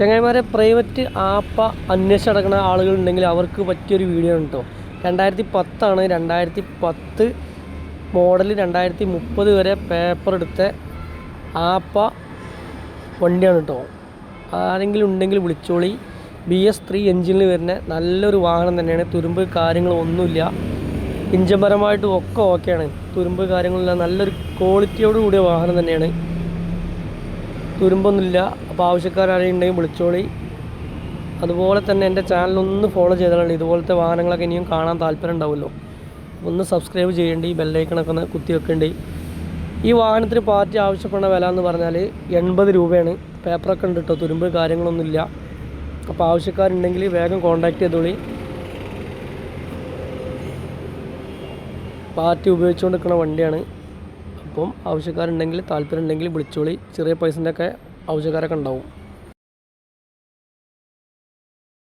ചങ്ങായിമാരെ പ്രൈവറ്റ് ആപ്പ നടക്കുന്ന ആളുകളുണ്ടെങ്കിൽ അവർക്ക് പറ്റിയൊരു വീഡിയോ ആണ് കേട്ടോ രണ്ടായിരത്തി പത്താണ് രണ്ടായിരത്തി പത്ത് മോഡൽ രണ്ടായിരത്തി മുപ്പത് വരെ പേപ്പർ എടുത്ത ആപ്പ വണ്ടിയാണ് കേട്ടോ ആരെങ്കിലും ഉണ്ടെങ്കിൽ വിളിച്ചോളി. ബി എസ് ത്രീ എഞ്ചിനിൽ വരുന്ന നല്ലൊരു വാഹനം തന്നെയാണ്. തുരുമ്പ് കാര്യങ്ങളൊന്നുമില്ല ഇഞ്ചപരമായിട്ടും ഒക്കെ ഓക്കെയാണ് തുരുമ്പ് കാര്യങ്ങളില്ല നല്ലൊരു ക്വാളിറ്റിയോട് കൂടിയ വാഹനം തന്നെയാണ്. തുരുമ്പൊന്നുമില്ല അപ്പോൾ ആവശ്യക്കാരും ഉണ്ടെങ്കിൽ വിളിച്ചോളി. അതുപോലെ തന്നെ എന്റെ ചാനലൊന്ന് ഫോളോ ചെയ്താലുണ്ട്. ഇതുപോലത്തെ വാഹനങ്ങളൊക്കെ ഇനിയും കാണാൻ താല്പര്യം ഉണ്ടാവുമല്ലോ. ഒന്ന് സബ്സ്ക്രൈബ് ചെയ്യേണ്ടി ബെല്ലൈക്കണൊക്കെ ഒന്ന് കുത്തി വെക്കേണ്ടി. ഈ വാഹനത്തിന് പാർട്ടി ആവശ്യപ്പെടുന്ന വില എന്ന് പറഞ്ഞാൽ എൺപത് രൂപയാണ്. പേപ്പറൊക്കെ ഉണ്ട് കേട്ടോ തുരുമ്പ് കാര്യങ്ങളൊന്നുമില്ല. അപ്പോൾ ആവശ്യക്കാരുണ്ടെങ്കിൽ വേഗം കോൺടാക്റ്റ് ചെയ്തോളി. പാർട്ടി ഉപയോഗിച്ചുകൊണ്ട് നിൽക്കുന്ന വണ്ടിയാണ്. അപ്പം ആവശ്യക്കാരുണ്ടെങ്കിൽ താല്പര്യം ഉണ്ടെങ്കിൽ വിളിച്ചോളി. ചെറിയ പൈസന്റെ ഒക്കെ ആവശ്യക്കാരൊക്കെ ഉണ്ടാവും.